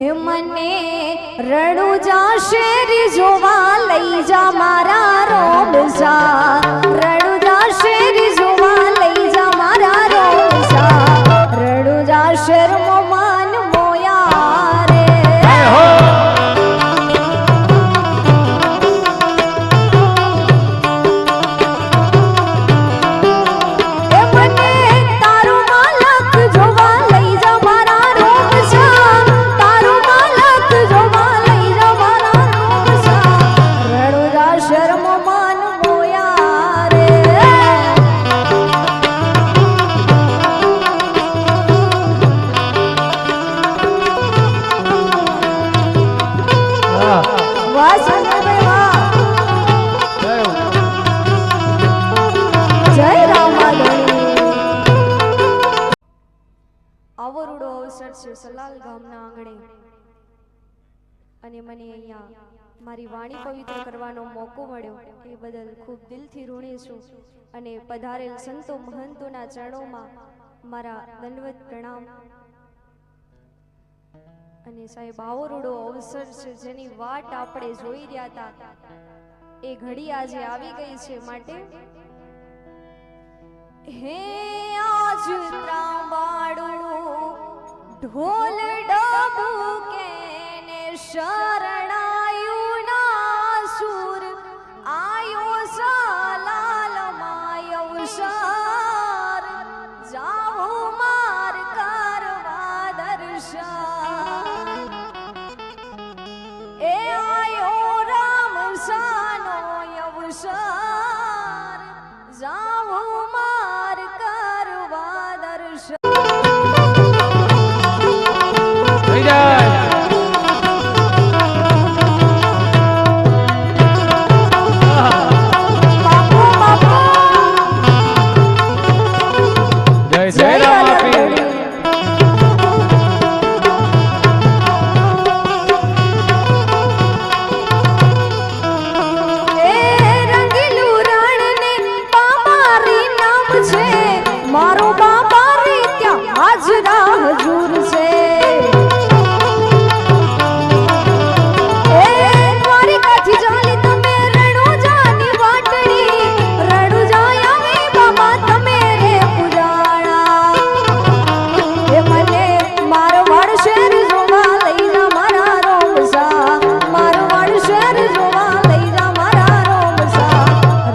મને રડું જા શેરી જોવા લઈ જા મારા રોમસા રડું છે સલાલ ગામના આંગણે. અને મને અહીંયા મારી વાણી પવિત્ર કરવાનો મોકો મળ્યો. એ બદલ ખૂબ દિલથી ઋણી છું અને પધારેલ સંતો મહંતોના ચરણોમાં મારા દંડવત પ્રણામ. અને સાહેબ, આવો રૂડો અવસર છે જેની વાટ આપણે જોઈ રહ્યા હતા. એ ઘડી આજે આવી ગઈ છે માટે. હે આજ ઢોલ ડબુકે ને શા